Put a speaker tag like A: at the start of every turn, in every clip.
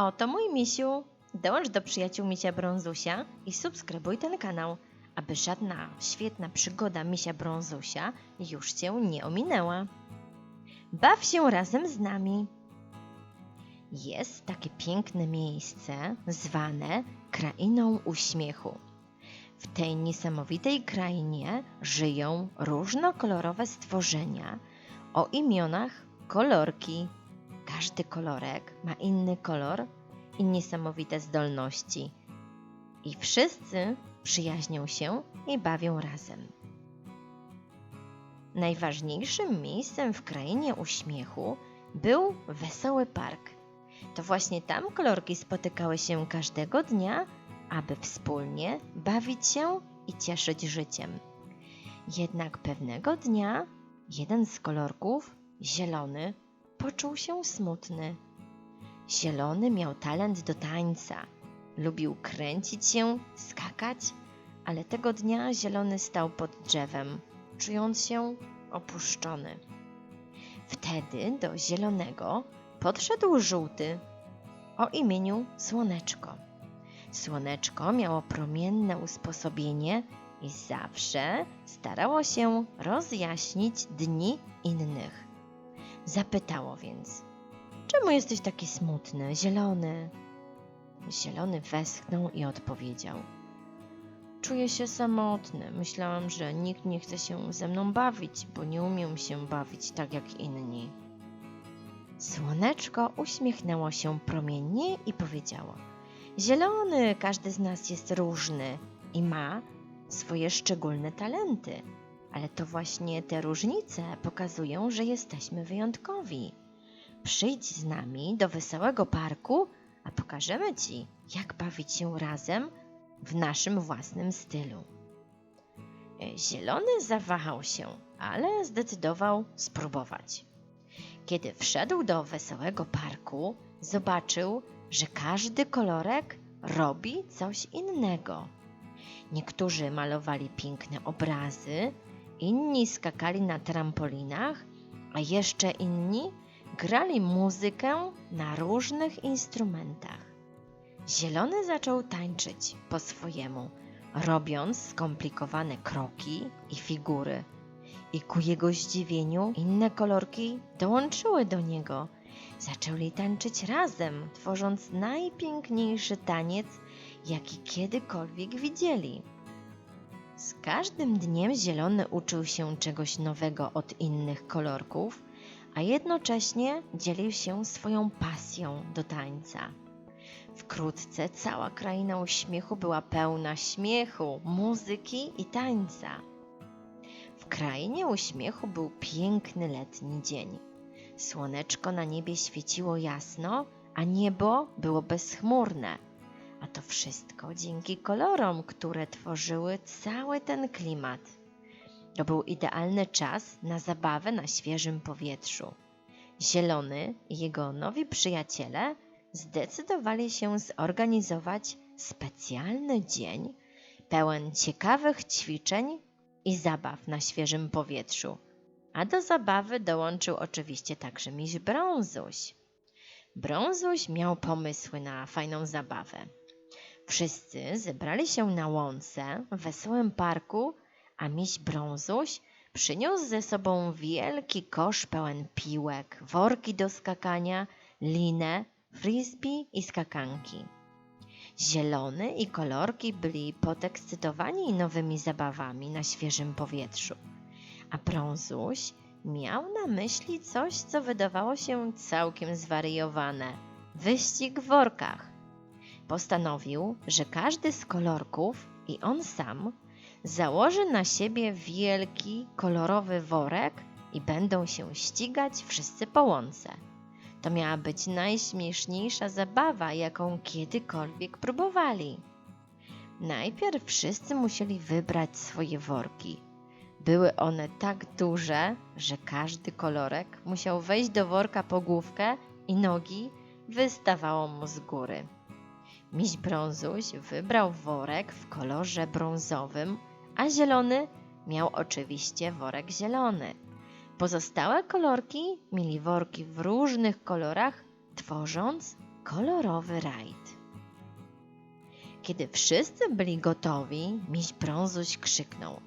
A: O, to mój misiu. Dołącz do przyjaciół misia Brązusia i subskrybuj ten kanał, aby żadna świetna przygoda misia Brązusia już cię nie ominęła. Baw się razem z nami. Jest takie piękne miejsce zwane Krainą Uśmiechu. W tej niesamowitej krainie żyją różnokolorowe stworzenia o imionach kolorki. Każdy kolorek ma inny kolor i niesamowite zdolności. I wszyscy przyjaźnią się i bawią razem. Najważniejszym miejscem w krainie uśmiechu był wesoły park. To właśnie tam kolorki spotykały się każdego dnia, aby wspólnie bawić się i cieszyć życiem. Jednak pewnego dnia jeden z kolorków, zielony, poczuł się smutny. Zielony miał talent do tańca. Lubił kręcić się, skakać, ale tego dnia zielony stał pod drzewem, czując się opuszczony. Wtedy do zielonego podszedł żółty o imieniu Słoneczko. Słoneczko miało promienne usposobienie i zawsze starało się rozjaśnić dni innych. Zapytało więc: Czemu jesteś taki smutny, zielony? Zielony westchnął i odpowiedział: Czuję się samotny. Myślałam, że nikt nie chce się ze mną bawić, bo nie umiem się bawić tak jak inni. Słoneczko uśmiechnęło się promiennie i powiedziało: Zielony, każdy z nas jest różny i ma swoje szczególne talenty, ale to właśnie te różnice pokazują, że jesteśmy wyjątkowi. Przyjdź z nami do wesołego parku, a pokażemy Ci, jak bawić się razem w naszym własnym stylu. E, Zielony zawahał się, ale zdecydował spróbować. Kiedy wszedł do wesołego parku, zobaczył, że każdy kolorek robi coś innego. Niektórzy malowali piękne obrazy, inni skakali na trampolinach, a jeszcze inni grali muzykę na różnych instrumentach. Zielony zaczął tańczyć po swojemu, robiąc skomplikowane kroki i figury. I ku jego zdziwieniu inne kolorki dołączyły do niego. Zaczęli tańczyć razem, tworząc najpiękniejszy taniec, jaki kiedykolwiek widzieli. Z każdym dniem zielony uczył się czegoś nowego od innych kolorków, a jednocześnie dzielił się swoją pasją do tańca. Wkrótce cała kraina uśmiechu była pełna śmiechu, muzyki i tańca. W krainie uśmiechu był piękny letni dzień. Słoneczko na niebie świeciło jasno, a niebo było bezchmurne. A to wszystko dzięki kolorom, które tworzyły cały ten klimat. To był idealny czas na zabawę na świeżym powietrzu. Zielony i jego nowi przyjaciele zdecydowali się zorganizować specjalny dzień pełen ciekawych ćwiczeń i zabaw na świeżym powietrzu. A do zabawy dołączył oczywiście także miś Brązuś. Brązuś miał pomysły na fajną zabawę. Wszyscy zebrali się na łące w wesołym parku, a miś Brązuś przyniósł ze sobą wielki kosz pełen piłek, worki do skakania, linę, frisbee i skakanki. Zielony i kolorki byli podekscytowani nowymi zabawami na świeżym powietrzu, a Brązuś miał na myśli coś, co wydawało się całkiem zwariowane wyścig w workach. Postanowił, że każdy z kolorków i on sam założy na siebie wielki, kolorowy worek i będą się ścigać wszyscy po łące. To miała być najśmieszniejsza zabawa, jaką kiedykolwiek próbowali. Najpierw wszyscy musieli wybrać swoje worki. Były one tak duże, że każdy kolorek musiał wejść do worka po główkę i nogi wystawało mu z góry. Miś Brązuś wybrał worek w kolorze brązowym, a zielony miał oczywiście worek zielony. Pozostałe kolorki mieli worki w różnych kolorach, tworząc kolorowy rajd. Kiedy wszyscy byli gotowi, miś brązuś krzyknął: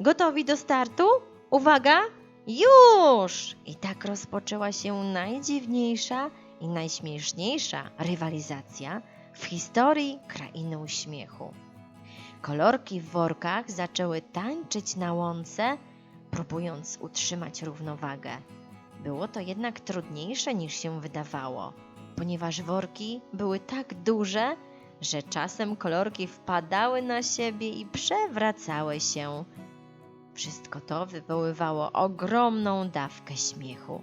A: Gotowi do startu? Uwaga! Już! I tak rozpoczęła się najdziwniejsza i najśmieszniejsza rywalizacja w historii krainy uśmiechu. Kolorki w workach zaczęły tańczyć na łące, próbując utrzymać równowagę. Było to jednak trudniejsze niż się wydawało, ponieważ worki były tak duże, że czasem kolorki wpadały na siebie i przewracały się. Wszystko to wywoływało ogromną dawkę śmiechu.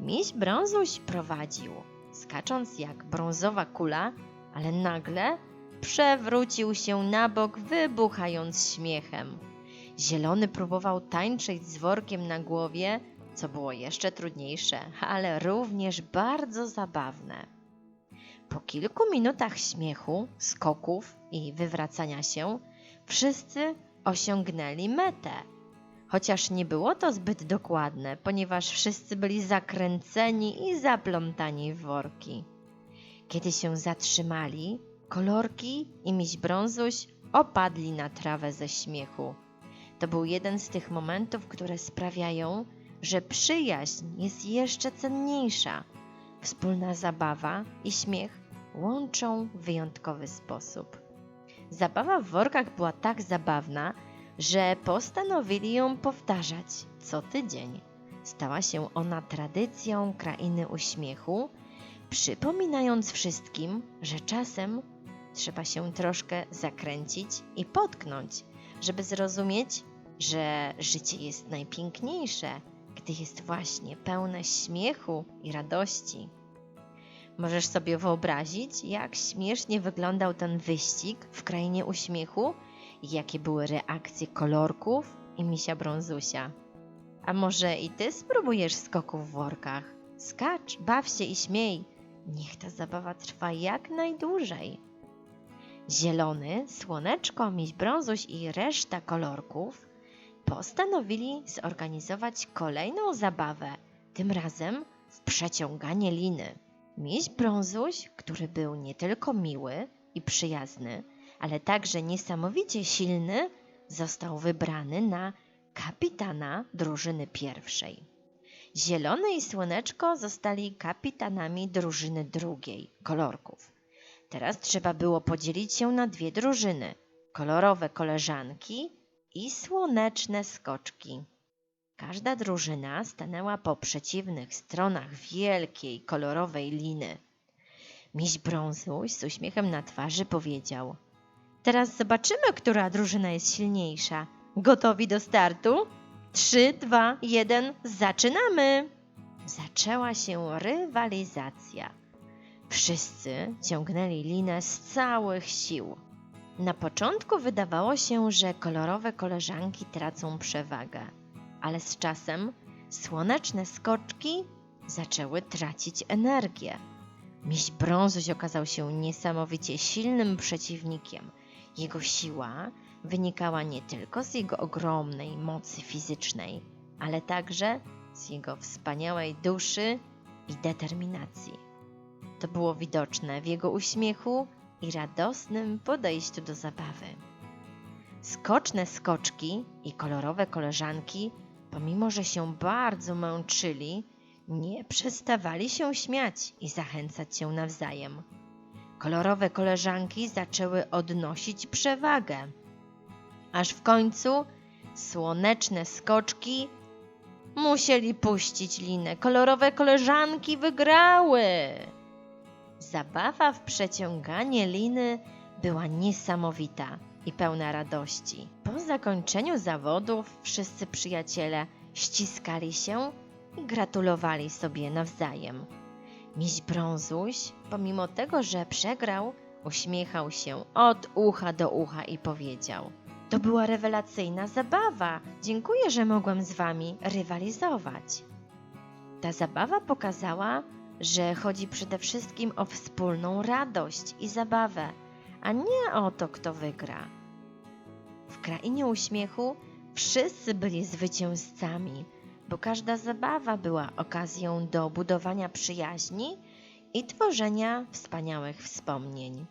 A: Miś brązuś prowadził, skacząc jak brązowa kula, ale nagle przewrócił się na bok, wybuchając śmiechem. Zielony próbował tańczyć z workiem na głowie, co było jeszcze trudniejsze, ale również bardzo zabawne. Po kilku minutach śmiechu, skoków i wywracania się, wszyscy osiągnęli metę. Chociaż nie było to zbyt dokładne, ponieważ wszyscy byli zakręceni i zaplątani w worki. Kiedy się zatrzymali, kolorki i miś brązuś opadli na trawę ze śmiechu. To był jeden z tych momentów, które sprawiają, że przyjaźń jest jeszcze cenniejsza. Wspólna zabawa i śmiech łączą w wyjątkowy sposób. Zabawa w workach była tak zabawna, że postanowili ją powtarzać co tydzień. Stała się ona tradycją krainy uśmiechu, przypominając wszystkim, że czasem trzeba się troszkę zakręcić i potknąć, żeby zrozumieć, że życie jest najpiękniejsze, gdy jest właśnie pełne śmiechu i radości. Możesz sobie wyobrazić, jak śmiesznie wyglądał ten wyścig w krainie uśmiechu i jakie były reakcje kolorków i misia brązusia. A może i ty spróbujesz skoków w workach? Skacz, baw się i śmiej. Niech ta zabawa trwa jak najdłużej. Zielony, Słoneczko, Miś Brązuś i reszta kolorków postanowili zorganizować kolejną zabawę, tym razem w przeciąganie liny. Miś Brązuś, który był nie tylko miły i przyjazny, ale także niesamowicie silny, został wybrany na kapitana drużyny pierwszej. Zielony i Słoneczko zostali kapitanami drużyny drugiej, kolorków. Teraz trzeba było podzielić się na dwie drużyny: kolorowe koleżanki i słoneczne skoczki. Każda drużyna stanęła po przeciwnych stronach wielkiej, kolorowej liny. Miś Brązuś z uśmiechem na twarzy powiedział: Teraz zobaczymy, która drużyna jest silniejsza. Gotowi do startu? Trzy, dwa, jeden, zaczynamy! Zaczęła się rywalizacja. Wszyscy ciągnęli linę z całych sił. Na początku wydawało się, że kolorowe koleżanki tracą przewagę, ale z czasem słoneczne skoczki zaczęły tracić energię. Miś Brązuś okazał się niesamowicie silnym przeciwnikiem. Jego siła wynikała nie tylko z jego ogromnej mocy fizycznej, ale także z jego wspaniałej duszy i determinacji. To było widoczne w jego uśmiechu i radosnym podejściu do zabawy. Skoczne skoczki i kolorowe koleżanki, pomimo że się bardzo męczyli, nie przestawali się śmiać i zachęcać się nawzajem. Kolorowe koleżanki zaczęły odnosić przewagę, aż w końcu słoneczne skoczki musieli puścić linę. Kolorowe koleżanki wygrały. Zabawa w przeciąganie liny była niesamowita i pełna radości. Po zakończeniu zawodów wszyscy przyjaciele ściskali się i gratulowali sobie nawzajem. Miś Brązuś, pomimo tego, że przegrał, uśmiechał się od ucha do ucha i powiedział: To była rewelacyjna zabawa. Dziękuję, że mogłem z wami rywalizować. Ta zabawa pokazała, że chodzi przede wszystkim o wspólną radość i zabawę, a nie o to, kto wygra. W krainie uśmiechu wszyscy byli zwycięzcami, bo każda zabawa była okazją do budowania przyjaźni i tworzenia wspaniałych wspomnień.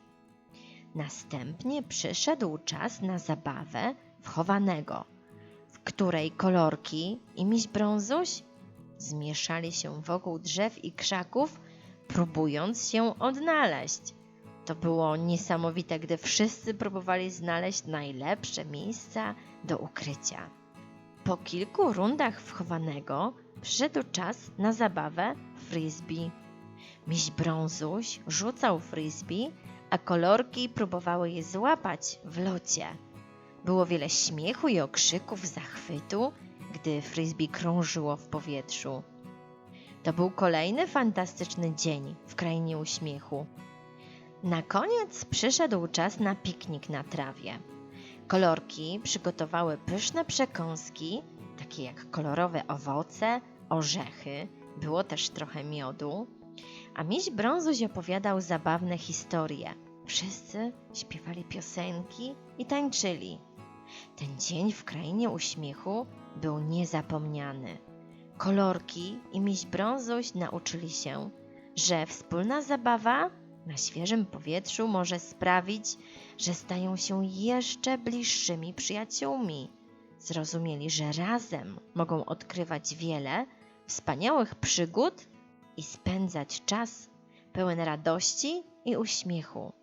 A: Następnie przyszedł czas na zabawę w chowanego, w której kolorki i miś brązuś zmieszali się wokół drzew i krzaków, próbując się odnaleźć. To było niesamowite, gdy wszyscy próbowali znaleźć najlepsze miejsca do ukrycia. Po kilku rundach wchowanego przyszedł czas na zabawę frisbee. Miś brązuś rzucał frisbee, a kolorki próbowały je złapać w locie. Było wiele śmiechu i okrzyków zachwytu, gdy frisbee krążyło w powietrzu. To był kolejny fantastyczny dzień w krainie uśmiechu. Na koniec przyszedł czas na piknik na trawie. Kolorki przygotowały pyszne przekąski, takie jak kolorowe owoce, orzechy, było też trochę miodu, a miś brązuś opowiadał zabawne historie. Wszyscy śpiewali piosenki i tańczyli. Ten dzień w krainie uśmiechu był niezapomniany. Kolorki i miś brązuś nauczyli się, że wspólna zabawa na świeżym powietrzu może sprawić, że stają się jeszcze bliższymi przyjaciółmi. Zrozumieli, że razem mogą odkrywać wiele wspaniałych przygód i spędzać czas pełen radości i uśmiechu.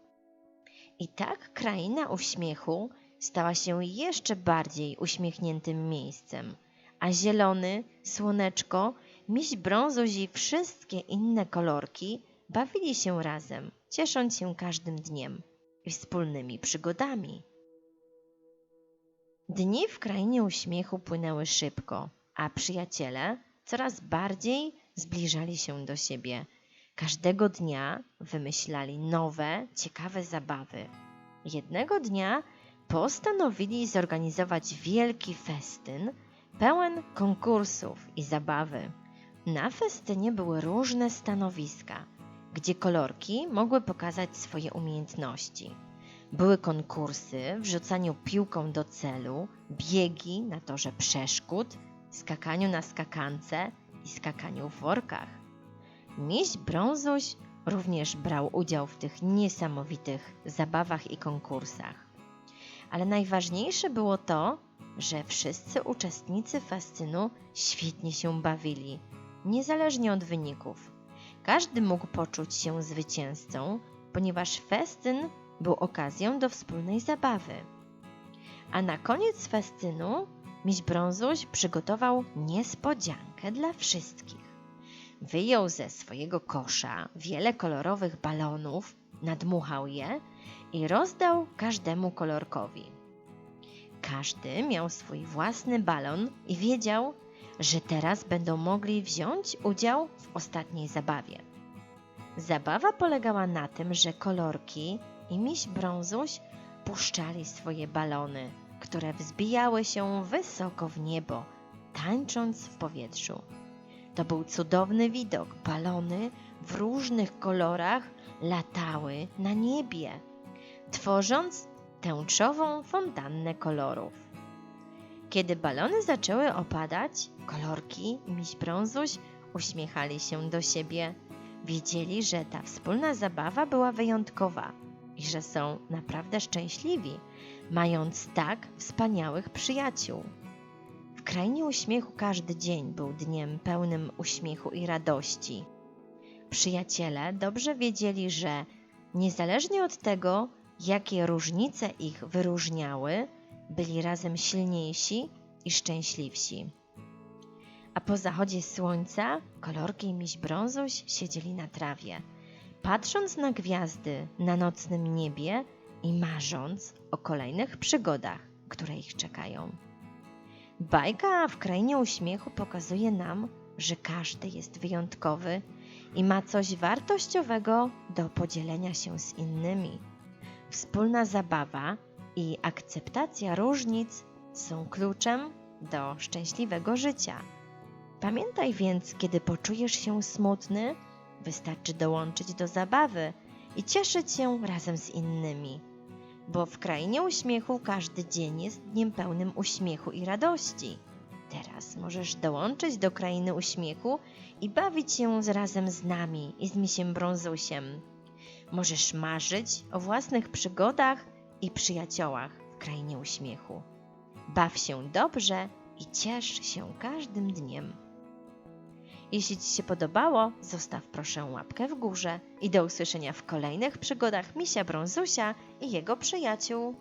A: I tak kraina uśmiechu stała się jeszcze bardziej uśmiechniętym miejscem, a zielony, słoneczko, miś brązuś i wszystkie inne kolorki bawili się razem, ciesząc się każdym dniem i wspólnymi przygodami. Dni w krainie uśmiechu płynęły szybko, a przyjaciele coraz bardziej zbliżali się do siebie. Każdego dnia wymyślali nowe, ciekawe zabawy. Jednego dnia postanowili zorganizować wielki festyn pełen konkursów i zabawy. Na festynie były różne stanowiska, gdzie kolorki mogły pokazać swoje umiejętności. Były konkursy w rzucaniu piłką do celu, biegi na torze przeszkód, skakaniu na skakance i skakaniu w workach. Miś Brązuś również brał udział w tych niesamowitych zabawach i konkursach. Ale najważniejsze było to, że wszyscy uczestnicy fascynu świetnie się bawili, niezależnie od wyników. Każdy mógł poczuć się zwycięzcą, ponieważ festyn był okazją do wspólnej zabawy. A na koniec festynu miś Brązuś przygotował niespodziankę dla wszystkich. Wyjął ze swojego kosza wiele kolorowych balonów, nadmuchał je i rozdał każdemu kolorkowi. Każdy miał swój własny balon i wiedział, że teraz będą mogli wziąć udział w ostatniej zabawie. Zabawa polegała na tym, że kolorki i miś brązuś puszczali swoje balony, które wzbijały się wysoko w niebo, tańcząc w powietrzu. To był cudowny widok. Balony w różnych kolorach latały na niebie, tworząc tęczową fontannę kolorów. Kiedy balony zaczęły opadać, kolorki i miś brązuś uśmiechali się do siebie. Wiedzieli, że ta wspólna zabawa była wyjątkowa i że są naprawdę szczęśliwi, mając tak wspaniałych przyjaciół. W krainie uśmiechu każdy dzień był dniem pełnym uśmiechu i radości. Przyjaciele dobrze wiedzieli, że niezależnie od tego, jakie różnice ich wyróżniały, byli razem silniejsi i szczęśliwsi. A po zachodzie słońca kolorki i miś brązuś siedzieli na trawie, patrząc na gwiazdy na nocnym niebie i marząc o kolejnych przygodach, które ich czekają. Bajka w krainie uśmiechu pokazuje nam, że każdy jest wyjątkowy i ma coś wartościowego do podzielenia się z innymi. Wspólna zabawa i akceptacja różnic są kluczem do szczęśliwego życia. Pamiętaj więc, kiedy poczujesz się smutny, wystarczy dołączyć do zabawy i cieszyć się razem z innymi, bo w krainie uśmiechu każdy dzień jest dniem pełnym uśmiechu i radości. Teraz możesz dołączyć do krainy uśmiechu i bawić się razem z nami i z misiem Brązusiem. Możesz marzyć o własnych przygodach i przyjaciołach w krainie uśmiechu. Baw się dobrze i ciesz się każdym dniem. Jeśli Ci się podobało, zostaw proszę łapkę w górze i do usłyszenia w kolejnych przygodach Misia Brązusia i jego przyjaciół.